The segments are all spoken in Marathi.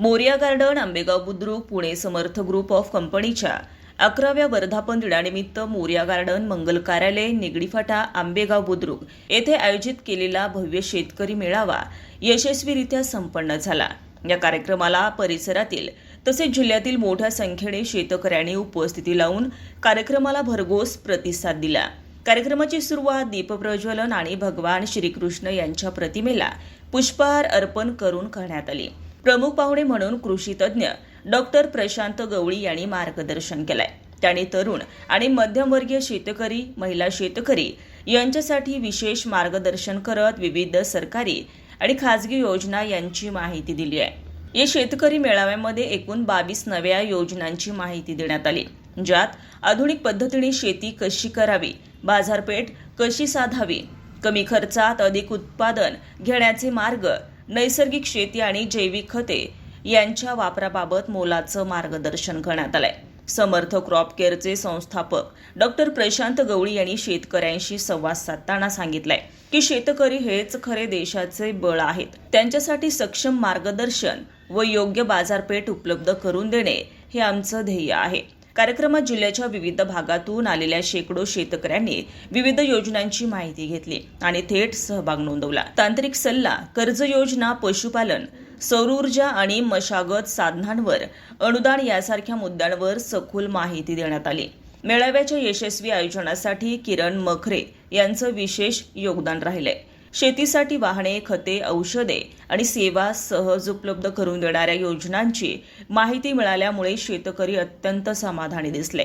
Morya garden Ambegaon Budruk Pune Samarth group of कंपनीच्या अकराव्या वर्धापन दिनानिमित्त मोरिया गार्डन मंगल कार्यालय निगडीफाटा आंबेगाव बुद्रुक येथे आयोजित केलेला भव्य शेतकरी मेळावा यशस्वीरित्या संपन्न झाला. या कार्यक्रमाला परिसरातील तसेच जिल्ह्यातील मोठ्या संख्येने शेतकऱ्यांनी उपस्थिती लावून कार्यक्रमाला भरघोस प्रतिसाद दिला. कार्यक्रमाची सुरुवात दीपप्रज्वलन आणि भगवान श्रीकृष्ण यांच्या प्रतिमेला पुष्पहार अर्पण करून करण्यात आली. प्रमुख पाहुणे म्हणून कृषी तज्ज्ञ डॉक्टर प्रशांत गवळी यांनी मार्गदर्शन केलंय. त्यांनी तरुण आणि मध्यमवर्गीय शेतकरी महिला शेतकरी यांच्यासाठी विशेष मार्गदर्शन करत विविध सरकारी आणि खाजगी योजना यांची माहिती दिली आहे. या शेतकरी मेळाव्यामध्ये एकूण बावीस नव्या योजनांची माहिती देण्यात आली ज्यात आधुनिक पद्धतीने शेती कशी करावी बाजारपेठ कशी साधावी कमी खर्चात अधिक उत्पादन घेण्याचे मार्ग नैसर्गिक शेती आणि जैविक खते यांच्या वापराबाबत मोलाचं मार्गदर्शन करण्यात आलंय. समर्थ क्रॉप केअरचे संस्थापक डॉक्टर प्रशांत गवळी यांनी शेतकऱ्यांशी संवाद साधताना सांगितलंय की शेतकरी हेच खरे देशाचे बळ आहेत. त्यांच्यासाठी सक्षम मार्गदर्शन व योग्य बाजारपेठ उपलब्ध करून देणे हे आमचं ध्येय आहे. कार्यक्रमात जिल्ह्याच्या विविध भागातून आलेल्या शेकडो शेतकऱ्यांनी विविध योजनांची माहिती घेतली आणि थेट सहभाग नोंदवला. तांत्रिक सल्ला कर्ज योजना पशुपालन सौर ऊर्जा आणि मशागत साधनांवर अनुदान यासारख्या मुद्द्यांवर सखोल माहिती देण्यात आली. मेळाव्याच्या यशस्वी आयोजनासाठी किरण मखरे यांचं विशेष योगदान राहिलंय. शेतीसाठी वाहने खते औषधे आणि सेवा सहज उपलब्ध करून देणाऱ्या योजनांची माहिती मिळाल्यामुळे शेतकरी अत्यंत समाधानी दिसले.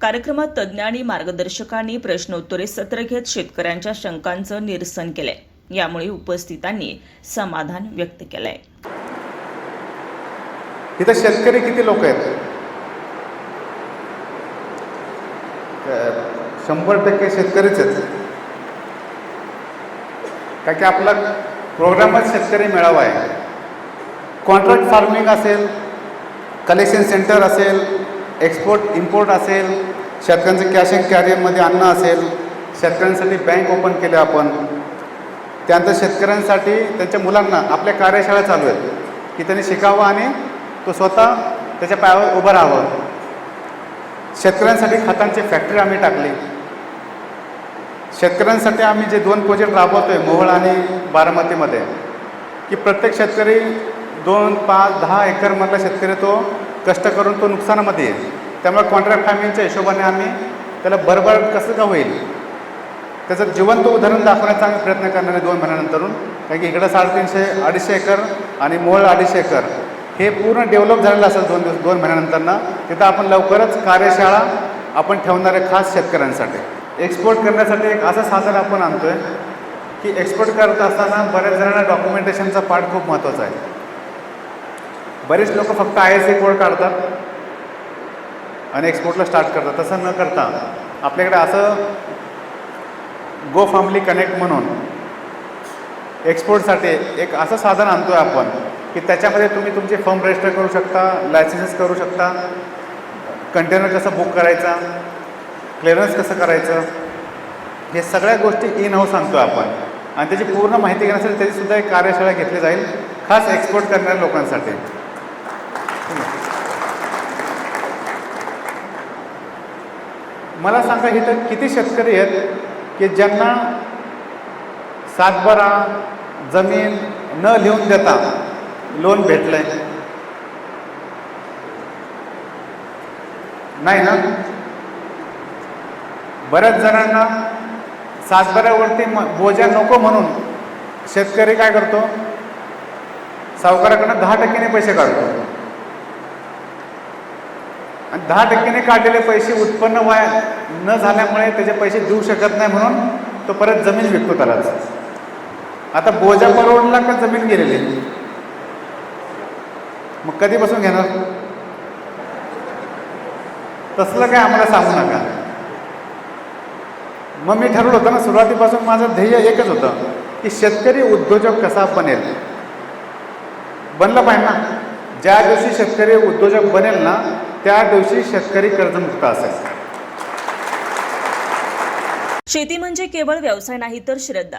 कार्यक्रमात तज्ज्ञ आणि मार्गदर्शकांनी प्रश्नोत्तरे सत्र घेत शेतकऱ्यांच्या शंकांचं निरसन केलंय यामुळे उपस्थितांनी समाधान व्यक्त केलंय. इथं शेतकरी किती लोक आहेत? शंभर टक्के शेतकरीच आहेत. कारण की आपला प्रोग्रामच शेतकरी मेळावा आहे. कॉन्ट्रॅक्ट फार्मिंग असेल कलेक्शन सेंटर असेल एक्सपोर्ट इम्पोर्ट असेल शेतकऱ्यांचं कॅश अँड कॅरियरमध्ये अन्न असेल शेतकऱ्यांसाठी बँक ओपन केले आपण त्यानंतर शेतकऱ्यांसाठी त्यांच्या मुलांना आपल्या कार्यशाळा चालू आहेत की त्यांनी शिकावं आणि तो स्वतः त्याच्या पायावर उभं राहावं. शेतकऱ्यांसाठी खतांची फॅक्टरी आम्ही टाकली. शेतकऱ्यांसाठी आम्ही जे दोन प्रोजेक्ट राबवतो आहे मोहळ आणि बारामतीमध्ये की प्रत्येक शेतकरी दोन पाच दहा एकरमधला शेतकरी तो कष्ट करून तो नुकसानामध्ये आहे त्यामुळे कॉन्ट्रॅक्ट फार्मिंगच्या हिशोबाने आम्ही त्याला भरभर कसं का होईल त्याचं जिवंत उदाहरण दाखवण्याचा आम्ही प्रयत्न करणार आहे दोन महिन्यानंतरून. कारण की इकडं साडेतीनशे अडीचशे एकर आणि मोहळ अडीचशे एकर हे पूर्ण डेव्हलप झालेलं असेल दोन दिवस दोन महिन्यानंतरनं तिथं आपण लवकरच कार्यशाळा आपण ठेवणार आहे खास शेतकऱ्यांसाठी. एक्सपोर्ट करण्यासाठी एक असं साधन आपण आणतो आहे की एक्सपोर्ट करत असताना बऱ्याच जणांना डॉक्युमेंटेशनचा पार्ट खूप महत्त्वाचा आहे. बरेच लोक फक्त आय एस ए कोड काढतात आणि एक्सपोर्टला स्टार्ट करतात. तसं न करता आपल्याकडे असं गो फार्मली कनेक्ट म्हणून एक्सपोर्टसाठी एक असं साधन आणतो आहे आपण की त्याच्यामध्ये तुम्ही तुमचे फॉर्म रजिस्टर करू शकता लायसन्सेस करू शकता कंटेनर कसं बुक करायचा क्लिअरन्स कसं करायचं? हे सगळ्या गोष्टी इन हाऊस सांगतो आपण. आणि त्याची पूर्ण माहिती घेण्यासाठी त्याचीसुद्धा एक कार्यशाळा घेतली जाईल खास एक्सपोर्ट करणाऱ्या लोकांसाठी. मला सांगा इथं किती शेतकरी आहेत की ज्यांना सातबारा जमीन न लिहून देता लोन भेटलं आहे नाही ना? बऱ्याच जणांना सातबाऱ्यावरती म बोजा नको म्हणून शेतकरी काय करतो? सावकाराकडनं दहा टक्क्याने पैसे काढतो. आणि दहा टक्क्याने काढलेले पैसे उत्पन्न वाया न झाल्यामुळे त्याचे पैसे देऊ शकत नाही म्हणून तो परत जमीन विकतो त्यालाच. आता बोजा परवडला का जमीन गेलेली? मग कधीपासून घेणार? तसलं काय आम्हाला सांगू नका. मग मी ठरवलं होतं ना सुरुवातीपासून माझं ध्येय एकच होतं की शेतकरी उद्योजक कसा बनेल. बनलं पाहिजे ना. ज्या दिवशी शेतकरी उद्योजक बनेल ना त्या दिवशी शेतकरी कर्जमुक्त असेल. शेती म्हणजे केवळ व्यवसाय नाही तर श्रद्धा.